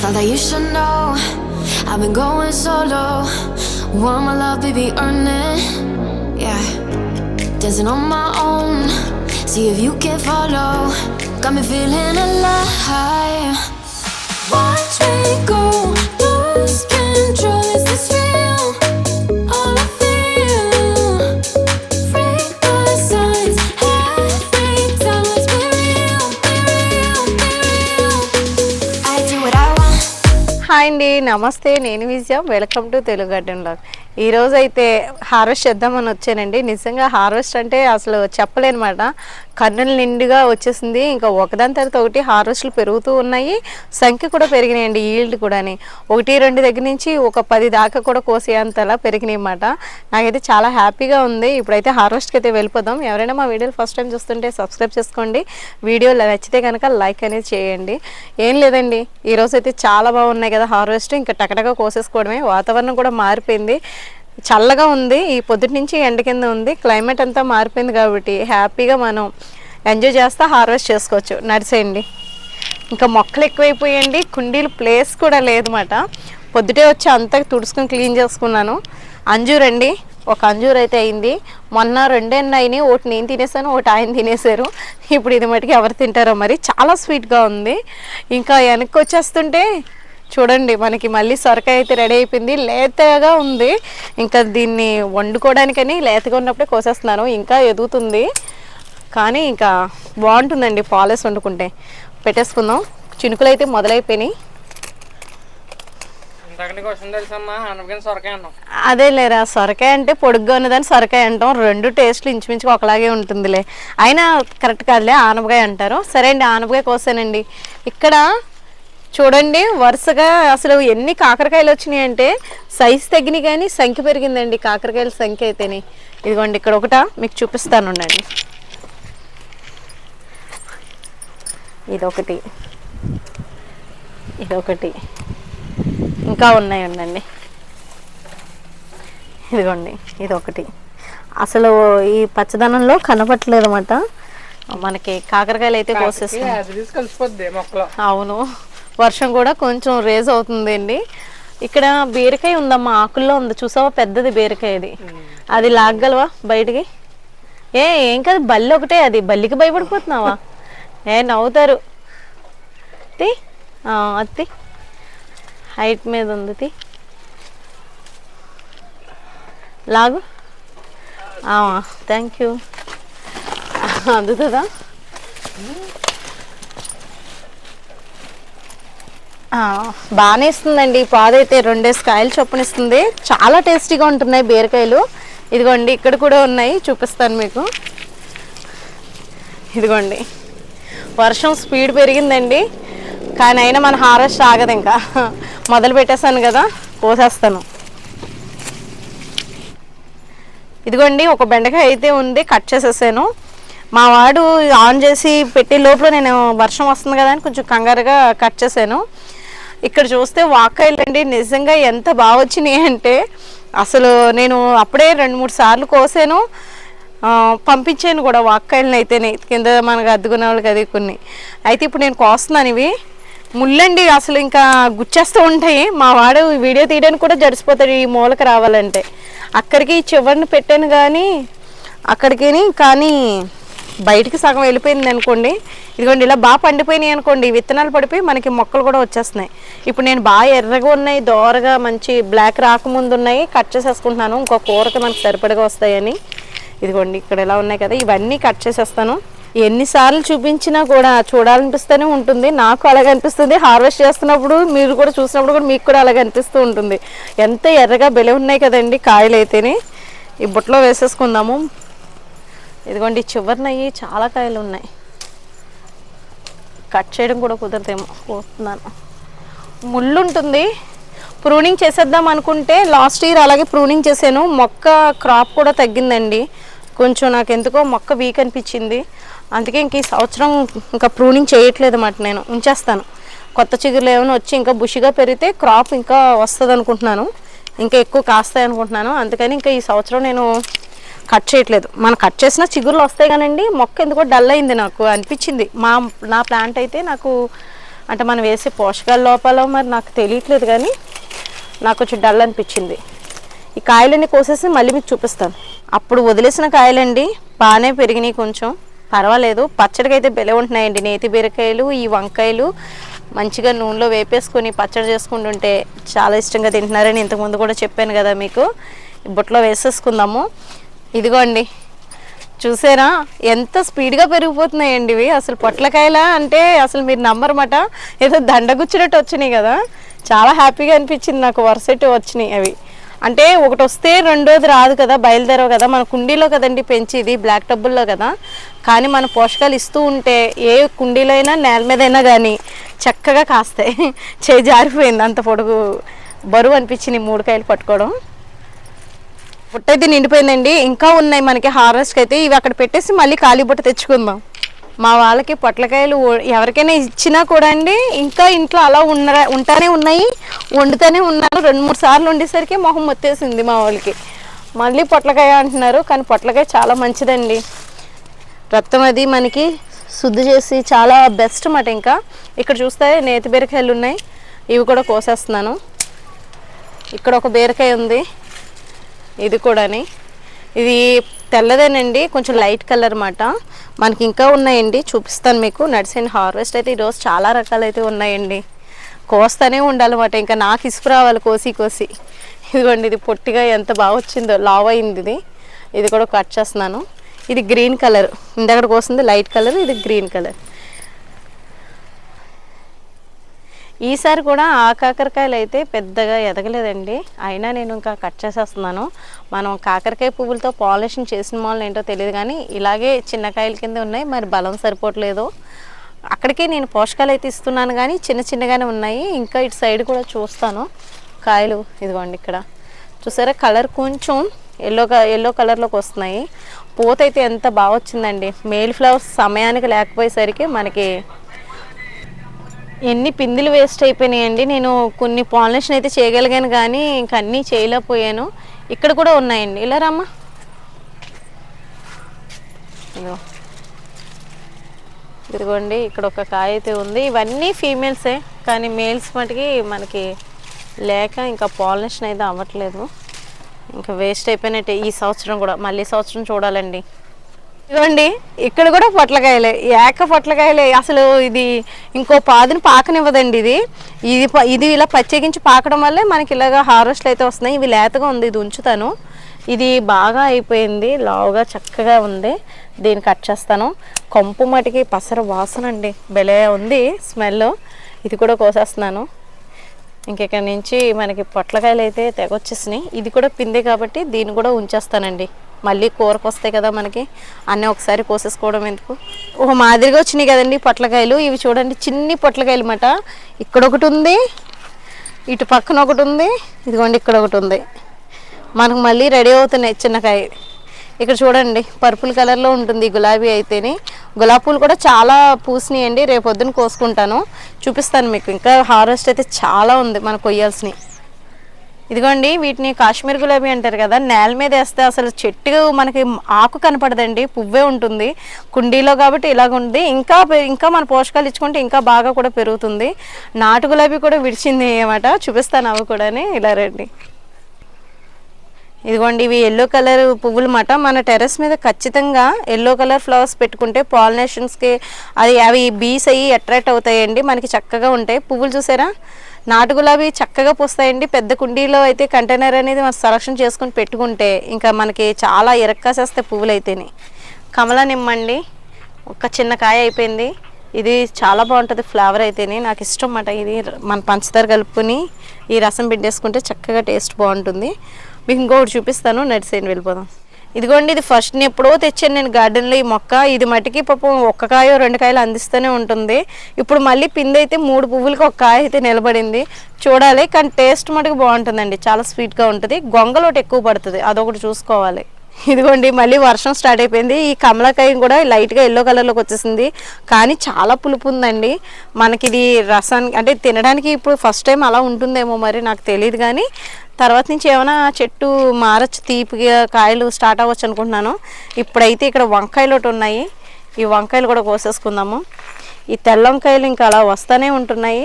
Thought that you should know. I've been going solo. Want my love, baby, earn it. Yeah. Dancing on my own. See if you can follow. Got me feeling alive. Watch me go. Hi అండి నమస్తే. నేను Vijaya welcome to Telugu garden log ఈ రోజు అయితే harvest చేద్దామని వచ్చానండి. నిజంగా harvest అంటే అసలు చెప్పలేనమాట. కన్నుల నిండుగా వచ్చేసింది. ఇంకా ఒకదాని తర్వాత ఒకటి హార్వెస్ట్లు పెరుగుతూ ఉన్నాయి. సంఖ్య కూడా పెరిగినాయండి ఈల్డ్ కూడాని. ఒకటి రెండు దగ్గర నుంచి ఒక పది దాకా కూడా కోసేంతలా పెరిగినాయి అన్నమాట. నాకైతే చాలా హ్యాపీగా ఉంది. ఇప్పుడైతే హార్వెస్ట్కి అయితే వెళ్ళిపోదాం. ఎవరైనా మా వీడియోలు ఫస్ట్ టైం చూస్తుంటే సబ్స్క్రైబ్ చేసుకోండి. వీడియో నచ్చితే కనుక లైక్ అనేది చేయండి. ఏం లేదండి. ఈరోజు అయితే చాలా బాగున్నాయి కదా హార్వెస్ట్. ఇంకా టకటగా కోసేసుకోవడమే. వాతావరణం కూడా మారిపోయింది. చల్లగా ఉంది. ఈ పొద్దుటి నుంచి ఎండ కింద ఉంది. క్లైమేట్ అంతా మారిపోయింది కాబట్టి హ్యాపీగా మనం ఎంజాయ్ చేస్తా హార్వెస్ట్ చేసుకోవచ్చు. నడిచేయండి ఇంకా మొక్కలు ఎక్కువైపోయండి. కుండీలు ప్లేస్ కూడా లేదన్నమాట. పొద్దుటే వచ్చి అంతా తుడుచుకుని క్లీన్ చేసుకున్నాను. అంజూర్ అండి. ఒక అంజూర్ అయితే అయింది. మొన్న రెండేళ్ళు అయినాయి. ఒకటి నేను తినేసాను ఒకటి ఆయన తినేశారు ఇప్పుడు ఇది మటుకు ఎవరు తింటారో మరి. చాలా స్వీట్గా ఉంది. ఇంకా వెనక్కి వచ్చేస్తుంటే చూడండి మనకి మళ్ళీ సొరకాయ అయితే రెడీ అయిపోయింది. లేతగా ఉంది. ఇంకా దీన్ని వండుకోవడానికని లేతగా ఉన్నప్పుడే కోసేస్తున్నాను. ఇంకా ఎదుగుతుంది. కానీ ఇంకా బాగుంటుందండి పాలెస్ వండుకుంటే. పెట్టేసుకుందాం. చినుకులు అయితే మొదలైపోయినాయి అదే లేరా సొరకాయ అంటే పొడుగ్గా ఉన్నదని సొరకాయ అంటాం. రెండు టేస్ట్లు ఇంచుమించుగా ఒకలాగే ఉంటుందిలే. అయినా కరెక్ట్ కాదులే ఆనపకాయ అంటారు. సరే అండి ఆనపకాయ కోసానండి. ఇక్కడ చూడండి వరుసగా అసలు ఎన్ని కాకరకాయలు వచ్చినాయి అంటే సైజు తగ్గినాయి కానీ సంఖ్య పెరిగిందండి కాకరకాయల సంఖ్య అయితేనే. ఇదిగోండి ఇక్కడ ఒకట మీకు చూపిస్తాను ఉండండి. ఇదొకటి. ఇదొకటి. ఇంకా ఉన్నాయి ఉండండి. ఇదిగోండి ఇది ఒకటి అసలు ఈ పచ్చదనంలో కనపట్లేదు అనమాట మనకి కాకరకాయలు అయితే కోసేస్తాం. అది తీసి కలిసిపోద్ది మొక్కలో. అవును. వర్షం కూడా కొంచెం రేజ్ అవుతుందండి. ఇక్కడ బీరకాయ ఉందమ్మా ఆకుల్లో ఉంది. చూసావా? పెద్దది బీరకాయ అది అది లాగలవా బయటికి? ఏ ఏం కాదు బల్లి ఒకటే అది. బల్లికి భయపడిపోతున్నావా? ఏ నవ్వుతారు. తి. అత్తి. హైట్ మీద ఉంది తి. లాగు. థ్యాంక్ యూ అందుతుందా ఆ, బాగానే ఇస్తుందండి పాదైతే రెండేసి కాయలు చొప్పున ఇస్తుంది చాలా టేస్టీగా ఉంటున్నాయి బీరకాయలు. ఇదిగోండి ఇక్కడ కూడా ఉన్నాయి. చూపిస్తాను మీకు. ఇదిగోండి. వర్షం స్పీడ్ పెరిగిందండి. కానీ అయినా మన హార్వెస్ట్ ఆగదు ఇంకా. మొదలు పెట్టేశాను కదా పోసేస్తాను. ఇదిగోండి ఒక బెండకాయ అయితే ఉంది కట్ చేసేసాను. మా వాడు ఆన్ చేసి పెట్టే లోపల నేను వర్షం వస్తుంది కదా అని కొంచెం కంగారుగా కట్ చేశాను. ఇక్కడ చూస్తే వాకాయలండి నిజంగా ఎంత బాగా వచ్చినాయి అంటే అసలు నేను అప్పుడే రెండు మూడు సార్లు కోసాను. పంపించాను కూడా వాక్కాయలను అయితేనే కింద మనకు అద్దుకునే వాళ్ళకి అది కొన్ని. అయితే ఇప్పుడు నేను కోస్తున్నాను ఇవి. ముళ్ళండి అసలు ఇంకా గుచ్చేస్తూ ఉంటాయి. మా వాడు వీడియో తీయడానికి కూడా జడిసిపోతాడు ఈ మూలకు రావాలంటే. అక్కడికి చివరిని పెట్టాను కానీ అక్కడికి కానీ బయటికి సగం వెళ్ళిపోయింది అనుకోండి. ఇదిగోండి ఇలా బాగా పండిపోయినాయి అనుకోండి విత్తనాలు పడిపోయి మనకి మొక్కలు కూడా వచ్చేస్తున్నాయి. ఇప్పుడు నేను బాగా ఎర్రగా ఉన్నాయి దోరగా మంచి బ్లాక్ రాకముందు ఉన్నాయి కట్ చేసేసుకుంటున్నాను. ఇంకో కూరకి మనకి సరిపడగా వస్తాయని. ఇదిగోండి ఇక్కడ ఎలా ఉన్నాయి కదా ఇవన్నీ కట్ చేసేస్తాను. ఎన్నిసార్లు చూపించినా కూడా చూడాలనిపిస్తూనే ఉంటుంది. నాకు అలాగే అనిపిస్తుంది. హార్వెస్ట్ చేస్తున్నప్పుడు మీరు కూడా చూసినప్పుడు కూడా మీకు కూడా అలాగే అనిపిస్తూ ఉంటుంది. ఎంత ఎర్రగా బెలే ఉన్నాయి కదండి కాయలు అయితేనే ఈ బుట్టలో వేసేసుకుందాము. ఇదిగోండి చివరినయ్యి చాలా కాయలు ఉన్నాయి. కట్ చేయడం కూడా కుదరదేమో పోతున్నాను. ముళ్ళు ఉంటుంది. ప్రూనింగ్ చేసేద్దాం అనుకుంటే లాస్ట్ ఇయర్ అలాగే ప్రూనింగ్ చేశాను. మొక్క క్రాప్ కూడా తగ్గిందండి. కొంచెం నాకు ఎందుకో మొక్క వీక్ అనిపించింది. అందుకే ఇంక ఈ సంవత్సరం ఇంకా ప్రూనింగ్ చేయట్లేదు అన్నమాట నేను. ఉంచేస్తాను. కొత్త చిగురులు ఏమైనా వచ్చి ఇంకా బుషిగా పెరిగితే క్రాప్ ఇంకా వస్తుంది అనుకుంటున్నాను ఇంకా ఎక్కువ కాస్తాయి అనుకుంటున్నాను అందుకని ఇంకా ఈ సంవత్సరం నేను కట్ చేయట్లేదు. మనం కట్ చేసిన చిగురులు వస్తాయి కానండి మొక్క ఎందుకో డల్ అయింది నాకు అనిపించింది. మా నా ప్లాంట్ అయితే నాకు అంటే మనం వేసే పోషకాల లోపల మరి నాకు తెలియట్లేదు కానీ నాకు కొంచెం డల్ అనిపించింది. ఈ కాయలన్నీ కోసేసి మళ్ళీ మీకు చూపిస్తాను. అప్పుడు వదిలేసిన కాయలండి బాగానే పెరిగినాయి కొంచెం. పర్వాలేదు పచ్చడికి అయితే బెలే ఉంటున్నాయండి. నేతి బీరకాయలు ఈ వంకాయలు మంచిగా నూనెలో వేపేసుకొని పచ్చడి చేసుకుంటుంటే చాలా ఇష్టంగా తింటున్నారని ఇంతకుముందు కూడా చెప్పాను కదా మీకు. బుట్టలో వేసేసుకుందాము. ఇదిగోండి. చూసారా? ఎంత స్పీడ్గా పెరిగిపోతున్నాయండి ఇవి. అసలు పొట్లకాయల అంటే అసలు మీరు నమ్మరమాట. ఏదో దండగుచ్చినట్టు వచ్చినాయి కదా. చాలా హ్యాపీగా అనిపించింది నాకు వరుసటి వచ్చినాయి అవి. అంటే ఒకటి వస్తే రెండోది రాదు కదా బయలుదేరవు కదా. మన కుండీలో కదండి పెంచేది బ్లాక్ టబ్బుల్లో కదా. కానీ మన పోషకాలు ఇస్తూ ఉంటే ఏ కుండీలో అయినా నేల మీదైనా కానీ చక్కగా కాస్తాయి. చేయి జారిపోయింది అంత పొడుగు బరువు అనిపించింది మూడు కాయలు పట్టుకోవడం. బుట్ట అయితే నిండిపోయిందండి. ఇంకా ఉన్నాయి మనకి హార్వెస్ట్కి అయితే. ఇవి అక్కడ పెట్టేసి మళ్ళీ ఖాళీ బుట్ట తెచ్చుకుందాం. మా వాళ్ళకి పొట్లకాయలు ఎవరికైనా ఇచ్చినా కూడా అండి ఇంకా ఇంట్లో అలా ఉన్న ఉంటానే ఉన్నాయి వండుతూనే ఉన్నారు. రెండు మూడు సార్లు వండేసరికి మొహం వచ్చేసింది మా వాళ్ళకి. మళ్ళీ పొట్లకాయ అంటున్నారు కానీ పొట్లకాయ చాలా మంచిదండి. రక్తం అది మనకి శుద్ధి చేసి చాలా బెస్ట్ మాట ఇంకా. ఇక్కడ చూస్తే నేతి బీరకాయలు ఉన్నాయి. ఇవి కూడా కోసేస్తున్నాను. ఇక్కడ ఒక బీరకాయ ఉంది. ఇది కూడాని. ఇది తెల్లదేనండి కొంచెం లైట్ కలర్ అన్నమాట మనకి ఇంకా ఉన్నాయండి చూపిస్తాను మీకు. నడిసిన హార్వెస్ట్ అయితే ఈరోజు చాలా రకాలైతే ఉన్నాయండి. కోస్తానే ఉండాలన్నమాట ఇంకా నాకు ఇసుకు రావాలి కోసి కోసి. ఇదిగోండి ఇది పొట్టిగా ఎంత బాగా వచ్చిందో లావ్ అయింది ఇది ఇది కూడా కట్ చేస్తున్నాను. ఇది గ్రీన్ కలర్. ఇందక్కడ కోసింది లైట్ కలర్ ఇది గ్రీన్ కలర్. ఈసారి కూడా ఆ కాకరకాయలు అయితే పెద్దగా ఎదగలేదండి. అయినా నేను ఇంకా కట్ చేసేస్తున్నాను. మనం కాకరకాయ పువ్వులతో పాలిషింగ్ చేసిన వాళ్ళు ఏంటో తెలియదు కానీ ఇలాగే చిన్న కాయల కింద ఉన్నాయి. మరి బలం సరిపోవట్లేదు. అక్కడికే నేను పోషకాలు అయితే ఇస్తున్నాను కానీ చిన్న చిన్నగానే ఉన్నాయి. ఇంకా ఇటు సైడ్ కూడా చూస్తాను. కాయలు ఇదిగోండి ఇక్కడ. చూసారా? కలర్ కొంచెం ఎల్లో ఎల్లో కలర్లోకి వస్తున్నాయి. పూత అయితే ఎంత బాగా వచ్చిందండి. మేల్ ఫ్లవర్స్ సమయానికి లేకపోయేసరికి మనకి ఎన్ని పిందులు వేస్ట్ అయిపోయినాయండి. నేను కొన్ని పాలినేషన్ అయితే చేయగలిగాను కానీ ఇంక అన్నీ చేయలేకపోయాను. ఇక్కడ కూడా ఉన్నాయండి. ఇలా రమ్మా. ఇదిగో. ఇదిగోండి ఇక్కడ ఒక కాయ అయితే ఉంది. ఇవన్నీ ఫీమేల్సే కానీ మేల్స్ మటుకి మనకి లేక ఇంకా పాలినేషన్ అయితే అవ్వట్లేదు. ఇంకా వేస్ట్ అయిపోయినట్టే ఈ సంవత్సరం కూడా. మళ్ళీ సంవత్సరం చూడాలండి. ఇదిగోండి ఇక్కడ కూడా పొట్లకాయలే ఏక పొట్లకాయలే. అసలు ఇది ఇంకో పాదుని పాకనివ్వదండి ఇది. ఇది ప- ఇది ఇలా ప్రత్యేకించి పాకడం వల్లే మనకి ఇలాగ హార్వెస్ట్లు అయితే వస్తున్నాయి. ఇవి లేతగా ఉంది ఇది ఉంచుతాను. ఇది బాగా అయిపోయింది లావుగా చక్కగా ఉంది. దీన్ని కట్ చేస్తాను. కంపు మటికి పసర వాసన అండి. భలే ఉంది స్మెల్. ఇది కూడా కోసేస్తున్నాను. ఇంకెక్కడి నుంచి మనకి పొట్లకాయలు అయితే తెగొచ్చేసినాయి. ఇది కూడా పిందే కాబట్టి దీన్ని కూడా ఉంచేస్తానండి. మళ్ళీ కూరకు వస్తాయి కదా మనకి. అన్నీ ఒకసారి కోసేసుకోవడం ఎందుకు? ఓ మాదిరిగా వచ్చినాయి కదండి పొట్లకాయలు. ఇవి చూడండి చిన్ని పొట్లకాయలు అన్నమాట ఇక్కడ ఒకటి ఉంది ఇటు పక్కన ఒకటి ఉంది ఇదిగోండి ఇక్కడ ఒకటి ఉంది. మనకు మళ్ళీ రెడీ అవుతున్నాయి చిన్నకాయ. ఇక్కడ చూడండి పర్పుల్ కలర్లో ఉంటుంది గులాబీ అయితేనే. గులాబీ పూలు కూడా చాలా పూసినాయండి రేపొద్దున కోసుకుంటాను. చూపిస్తాను మీకు. ఇంకా హార్వెస్ట్ అయితే చాలా ఉంది మనకు కొయ్యాల్సినవి. ఇదిగోండి వీటిని కాశ్మీర్ గులాబీ అంటారు కదా నేల మీద వేస్తే అసలు చెట్టు మనకి ఆకు కనపడదండి పువ్వే ఉంటుంది. కుండీలో కాబట్టి ఇలాగ ఉంది. ఇంకా ఇంకా మన పోషకాలు ఇచ్చుకుంటే ఇంకా బాగా కూడా పెరుగుతుంది. నాటు గులాబీ కూడా విడిచింది అనమాట చూపిస్తాను అవి కూడా ఇలా రండి. ఇదిగోండి ఇవి ఎల్లో కలర్ పువ్వులు మాట మన టెర్రస్ మీద ఖచ్చితంగా ఎల్లో కలర్ ఫ్లవర్స్ పెట్టుకుంటే పాలినేషన్స్కి అది అవి బీస్ అయ్యి అట్రాక్ట్ అవుతాయండి. మనకి చక్కగా ఉంటాయి. పువ్వులు చూసారా? నాటు గులాబీ చక్కగా పూస్తాయండి. పెద్ద కుండీలో అయితే కంటైనర్ అనేది మనం సెలక్షన్ చేసుకొని పెట్టుకుంటే ఇంకా మనకి చాలా ఇరక్కాసేస్తాయి పువ్వులు అయితేనే కమల నిమ్మండి. ఒక చిన్న కాయ అయిపోయింది. ఇది చాలా బాగుంటుంది ఫ్లేవర్ అయితేనే. నాకు ఇష్టం అన్నమాట ఇది. మన పంచదార కలుపుకొని ఈ రసం పిండేసుకుంటే చక్కగా టేస్ట్ బాగుంటుంది. మీకు ఇంకొకటి చూపిస్తాను. నడిసేయండి వెళ్ళిపోదాం. ఇదిగోండి ఇది ఫస్ట్ నేను ఎప్పుడో తెచ్చాను నేను గార్డెన్లో ఈ మొక్క. ఇది మట్టికి పాపం ఒక్క కాయ రెండు కాయలు అందిస్తూనే ఉంటుంది. ఇప్పుడు మళ్ళీ పిండి అయితే మూడు పువ్వులకి ఒక కాయ అయితే నిలబడింది. చూడాలి కానీ టేస్ట్ మటుకు బాగుంటుందండి. చాలా స్వీట్గా ఉంటుంది. గొంగలోటి ఎక్కువ పడుతుంది. అదొకటి చూసుకోవాలి. ఇదిగోండి మళ్ళీ వర్షం స్టార్ట్ అయిపోయింది. ఈ కమలకాయ కూడా లైట్గా ఎల్లో కలర్లోకి వచ్చేసింది. కానీ చాలా పులుపు ఉందండి. మనకి ఇది రసానికి అంటే తినడానికి ఇప్పుడు ఫస్ట్ టైం అలా ఉంటుందేమో మరి నాకు తెలియదు కానీ తర్వాత నుంచి ఏమైనా చెట్టు మారచ్చు తీపిగా కాయలు స్టార్ట్ అవ్వచ్చు అనుకుంటున్నాను. ఇప్పుడైతే ఇక్కడ వంకాయలు ఒకటి ఉన్నాయి. ఈ వంకాయలు కూడా కోసేసుకుందాము. ఈ తెల్ల వంకాయలు ఇంకా అలా వస్తూనే ఉంటున్నాయి.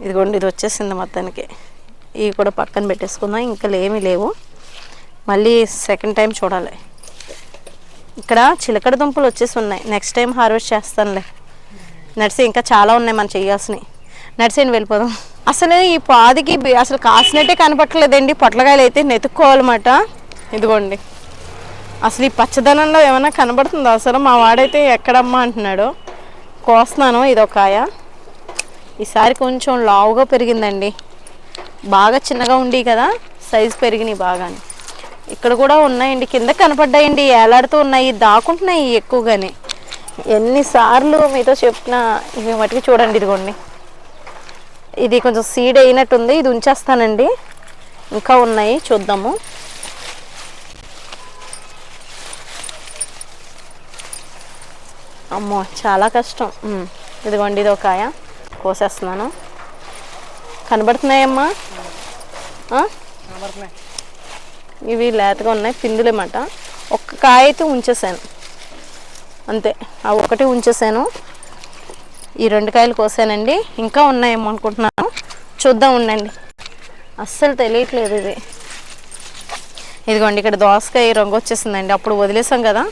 ఇదిగోండి ఇది వచ్చేసింది మొత్తానికి. ఇవి కూడా పక్కన పెట్టేసుకుందాం. ఇంకా ఏమీ లేవు. మళ్ళీ సెకండ్ టైం చూడాలి. ఇక్కడ చిలకడ దుంపలు వచ్చేసి ఉన్నాయి. నెక్స్ట్ టైం హార్వెస్ట్ చేస్తానులే. నడిసి ఇంకా చాలా ఉన్నాయి మనం చేయాల్సినవి. నడిసేని వెళ్ళిపోదాం. అసలు ఈ పాదికి అసలు కాసినట్టే కనపట్టలేదండి పొట్లకాయలు అయితే నెతుక్కోవాలన్నమాట. ఇదిగోండి. అసలు ఈ పచ్చదనంలో ఏమైనా కనబడుతుందా? అసలు మా వాడైతే ఎక్కడమ్మా అంటున్నాడు. కోస్తున్నాను ఇదొకాయ. ఈసారి కొంచెం లావుగా పెరిగిందండి. బాగా చిన్నగా ఉండి కదా సైజు పెరిగినాయి బాగానే. ఇక్కడ కూడా ఉన్నాయండి. కింద కనపడ్డాయండి. ఏలాడుతూ ఉన్నాయి. దాకుంటున్నాయి ఎక్కువగానే. ఎన్నిసార్లు మీతో చెప్పిన ఇవి మటుకు చూడండి ఇదిగోండి. ఇది కొంచెం సీడ్ అయినట్టుంది. ఇది ఉంచేస్తానండి. ఇంకా ఉన్నాయి. చూద్దాము. అమ్మో చాలా కష్టం. ఇదిగోండి ఇది ఒక కాయ కోసేస్తున్నాను. కనబడుతున్నాయమ్మా? ఇవి లేతగా ఉన్నాయి. పిందులేమాట ఒక్క కాయ అయితే ఉంచేసాను. అంతే. ఆ ఒకటి ఉంచేసాను. ఈ రెండు కాయలు కోసానండి. ఇంకా ఉన్నాయేమో అనుకుంటున్నాను. చూద్దాం ఉండండి. అస్సలు తెలియట్లేదు ఇది. ఇదిగోండి ఇక్కడ దోసకాయ రంగు వచ్చేసిందండి. అప్పుడు వదిలేసాం కదా.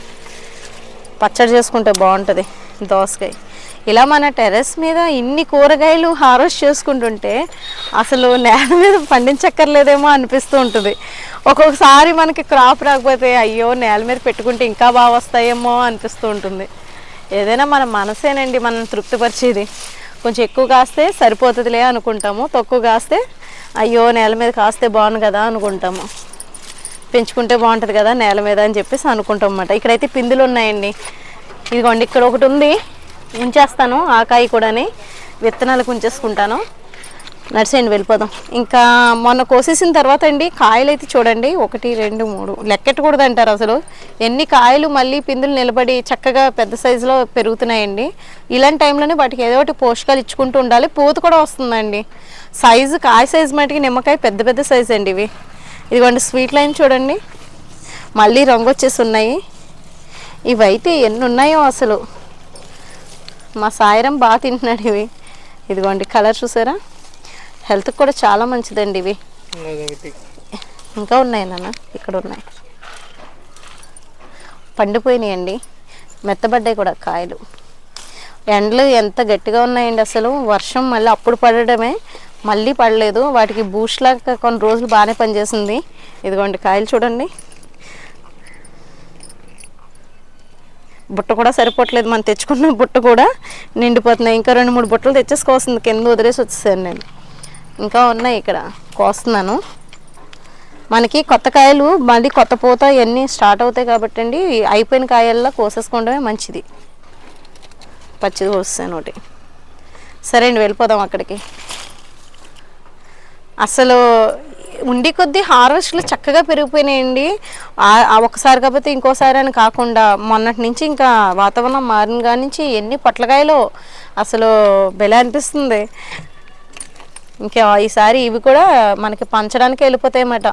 పచ్చడి చేసుకుంటే బాగుంటుంది దోసకాయ. ఇలా మన టెర్రస్ మీద ఇన్ని కూరగాయలు హార్వెస్ట్ చేసుకుంటుంటే అసలు నేల మీద పండించక్కర్లేదేమో అనిపిస్తూ ఉంటుంది. ఒక్కొక్కసారి మనకి క్రాప్ రాకపోతే అయ్యో నేల మీద పెట్టుకుంటే ఇంకా బాగా వస్తాయేమో అనిపిస్తూ ఉంటుంది. ఏదైనా మన మనసేనండి మనం తృప్తిపరిచేది. కొంచెం ఎక్కువ కాస్తే సరిపోతుందిలే అనుకుంటాము తక్కువ కాస్తే అయ్యో నేల మీద కాస్తే బాగుంది కదా అనుకుంటాము. పెంచుకుంటే బాగుంటుంది కదా నేల మీద అని చెప్పేసి అనుకుంటాం అన్నమాట. ఇక్కడైతే పిందులు ఉన్నాయండి. ఇదిగోండి ఇక్కడ ఒకటి ఉంది. ఉంచేస్తాను ఆకాయ కూడాని విత్తనాలకు ఉంచేసుకుంటాను. నడిచేయండి వెళ్ళిపోదాం. ఇంకా మొన్న కోసేసిన తర్వాత అండి కాయలు అయితే చూడండి ఒకటి రెండు మూడు. లెక్కెట్టకూడదు అంటారు అసలు. ఎన్ని కాయలు మళ్ళీ పిందులు నిలబడి చక్కగా పెద్ద సైజులో పెరుగుతున్నాయండి. ఇలాంటి టైంలోనే వాటికి ఏదో ఒకటి పోషకాలు ఇచ్చుకుంటూ ఉండాలి. పూత కూడా వస్తుందండి. సైజు కాయ సైజు మటుకి నిమ్మకాయ పెద్ద పెద్ద సైజు అండి ఇవి. ఇదిగోండి స్వీట్ లైన్ చూడండి. మళ్ళీ రంగు వచ్చేసి ఉన్నాయి ఇవైతే ఎన్ని ఉన్నాయో అసలు. మా సాయిరం బాగా తింటున్నాడు ఇవి. ఇదిగోండి కలర్ చూసారా? హెల్త్కి కూడా చాలా మంచిదండి ఇవి. ఇంకా ఉన్నాయి నాన్న ఇక్కడ ఉన్నాయి. పండిపోయినాయండి. మెత్తబడ్డాయి కూడా కాయలు. ఎండలు ఎంత గట్టిగా ఉన్నాయండి అసలు. వర్షం మళ్ళీ అప్పుడు పడడమే మళ్ళీ పడలేదు. వాటికి బూస్ట్ లాగా కొన్ని రోజులు బాగానే పనిచేసింది. ఇదిగోండి కాయలు చూడండి. బుట్ట కూడా సరిపోవట్లేదు మనం తెచ్చుకున్న బుట్ట కూడా నిండిపోతున్నాయి. ఇంకా రెండు మూడు బుట్టలు తెచ్చేసుకోవాల్సింది. కింద వదిలేసి వచ్చేసాను నేను. ఇంకా ఉన్నాయి ఇక్కడ. కోస్తున్నాను. మనకి కొత్త కాయలు మళ్ళీ కొత్త పూత ఇవన్నీ స్టార్ట్ అవుతాయి కాబట్టి అండి అయిపోయిన కాయల్లో కోసేసుకోవడమే మంచిది. పచ్చిది కోస్తాను ఒకటి. సరే అండి వెళ్ళిపోదాం అక్కడికి. అసలు ఉండి కొద్దీ హార్వెస్ట్లు చక్కగా పెరిగిపోయినాయండి. ఒకసారి కాకపోతే ఇంకోసారి అని కాకుండా మొన్నటి నుంచి ఇంకా వాతావరణం మారిన కాడి నుంచి ఎన్ని పొట్లకాయలు అసలు బెల అనిపిస్తుంది. ఇంకా ఈసారి ఇవి కూడా మనకి పంచడానికి వెళ్ళిపోతాయన్నమాట.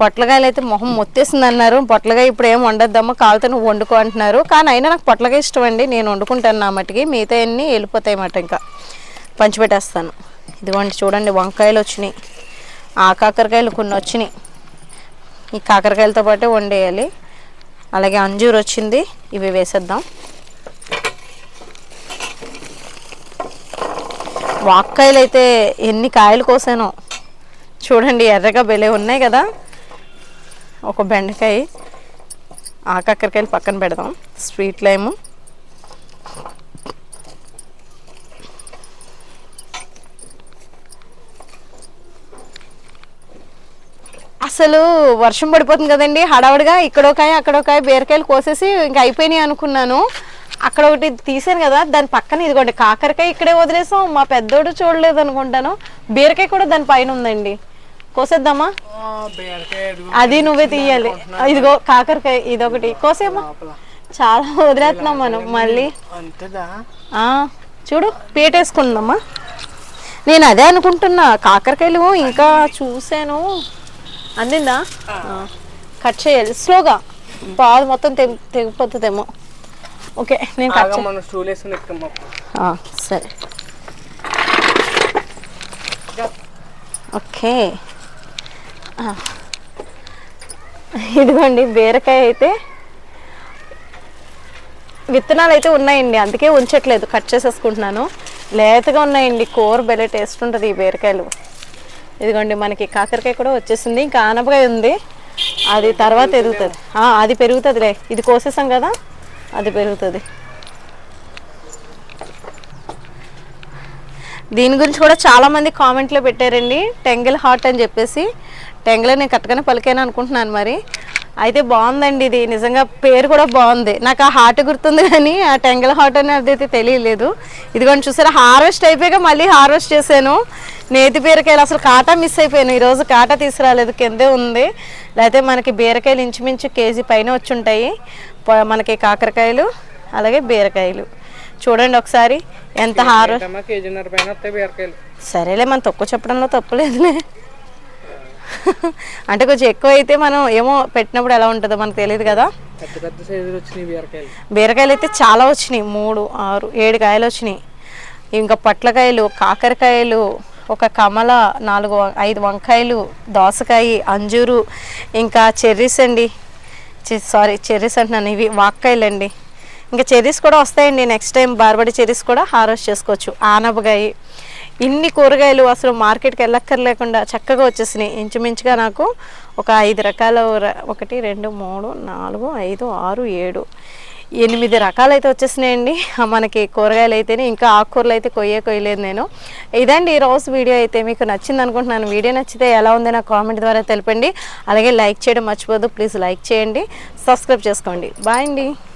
పొట్లకాయలు అయితే మొహం మొత్తేసింది అన్నారు పొట్లకాయ ఇప్పుడు ఏం వండొద్దమ్మా కాలుతో నువ్వు వండుకో అంటున్నారు. కానీ అయినా నాకు పొట్లకాయ ఇష్టం అండి. నేను వండుకుంటాను నా మట్టికి. మిగతా అన్నీ వెళ్ళిపోతాయి అన్నమాట ఇంకా. పంచిపెట్టేస్తాను. ఇదిగోండి చూడండి వంకాయలు వచ్చినాయి. ఆ కాకరకాయలు కొన్ని వచ్చినాయి. ఈ కాకరకాయలతో పాటే వండేయాలి. అలాగే అంజూరు వచ్చింది. ఇవి వేసేద్దాం. వాక్కాయలు అయితే ఎన్ని కాయలు కోసానో. చూడండి ఎర్రగా బెలే ఉన్నాయి కదా. ఒక బెండకాయ ఆ కాకరకాయలు పక్కన పెడదాం. Sweet lime. అసలు వర్షం పడిపోతుంది కదండి. హడావుడిగా ఇక్కడొకాయ అక్కడొకాయ బీరకాయలు కోసేసి ఇంకా అయిపోయినాయి అనుకున్నాను. అక్కడ ఒకటి తీసాను కదా దాని పక్కన ఇదిగోండి కాకరకాయ ఇక్కడే వదిలేసాం మా పెద్దోడు చూడలేదు అనుకుంటాను. బీరకాయ కూడా దాని పైన ఉందండి. కోసేద్దామా? అది నువ్వే తీయాలి. ఇదిగో కాకరకాయ ఇదొకటి. కోసేమా చాలా వదిలేస్తున్నాం మనం మళ్ళీ. చూడు పీటేసుకుందామా? నేను అదే అనుకుంటున్నా కాకరకాయలు ఇంకా చూశాను. అందిందా? కట్ చేయాలి. స్లోగా. పాలు మొత్తం తెగి తెగిపోతుందేమో. ఓకే నేను కట్ మనం స్టూల్ వేసుకుని ఎక్కుతాం ఆ, సరే. ఓకే. ఇదిగోండి బీరకాయ అయితే విత్తనాలు అయితే ఉన్నాయండి అందుకే ఉంచట్లేదు కట్ చేసేసుకుంటున్నాను. లేతగా ఉన్నాయండి కూర భలే టేస్ట్ ఉంటుంది ఈ బీరకాయలు. ఇదిగోండి మనకి కాకరకాయ కూడా వచ్చేసింది ఇంకా ఆనపకాయ ఉంది. అది తర్వాత ఎదుగుతుంది. అది పెరుగుతుందిలే ఇది కోసేసాం కదా. అది పెరుగుతుంది. దీని గురించి కూడా చాలామంది కామెంట్లో పెట్టారండి టెంగిల్ హాట్ అని చెప్పేసి. టెంగిల్ నేను కరెక్ట్గానే పలికాను అనుకుంటున్నాను మరి. అయితే బాగుందండి ఇది. నిజంగా పేరు కూడా బాగుంది. నాకు ఆ హార్ట్ గుర్తుంది కానీ ఆ టెంగిల్ హాట్ అనేది అయితే తెలియలేదు. ఇదిగోండి చూసారా హార్వెస్ట్ అయిపోయాక మళ్ళీ హార్వెస్ట్ చేశాను. నేతి బీరకాయలు అసలు కాటా మిస్ అయిపోయాను. ఈరోజు కాటా తీసుకురాలేదు కిందే ఉంది. లేకపోతే మనకి బీరకాయలు ఇంచుమించు కేజీ పైన వచ్చి ఉంటాయి. మనకి కాకరకాయలు అలాగే బీరకాయలు. చూడండి ఒకసారి ఎంత హార్వెస్ట్ సరేలే మనం తక్కువ చెప్పడంలో తప్పులేదులే. అంటే కొంచెం ఎక్కువ అయితే మనం ఏమో పెట్టినప్పుడు ఎలా ఉంటుందో మనకు తెలియదు కదా. బీరకాయలు. అయితే చాలా వచ్చినాయి. మూడు ఆరు ఏడు కాయలు వచ్చినాయి. ఇంకా పొట్లకాయలు కాకరకాయలు ఒక కమల నాలుగు ఐదు వంకాయలు దోసకాయ అంజూరు ఇంకా చెర్రీస్ అండి. సారీ చెర్రీస్ అంటున్నాను. ఇవి వాక్కాయలు అండి ఇంకా చెర్రీస్ కూడా వస్తాయండి. నెక్స్ట్ టైం బార్బడి చెర్రీస్ కూడా హార్వెస్ట్ చేసుకోవచ్చు. ఆనపకాయ ఇన్ని కూరగాయలు అసలు మార్కెట్కి వెళ్ళక్కర్లేకుండా చక్కగా వచ్చేసినాయి. ఇంచుమించుగా నాకు ఒక ఐదు రకాల ఒకటి రెండు మూడు నాలుగు ఐదు ఆరు ఏడు ఎనిమిది రకాలు అయితే వచ్చేసినాయండి. మనకి కూరగాయలు అయితేనే ఇంకా ఆకుకూరలు అయితే కొయ్యే కొయ్యలేదు నేను. ఇదండి ఈ వీడియో అయితే. మీకు నచ్చింది అనుకుంటున్నాను. వీడియో నచ్చితే ఎలా ఉంది నా కామెంట్ ద్వారా తెలపండి. అలాగే లైక్ చేయడం మర్చిపోదు ప్లీజ్ లైక్ చేయండి. సబ్స్క్రైబ్ చేసుకోండి. బాయ్ అండి.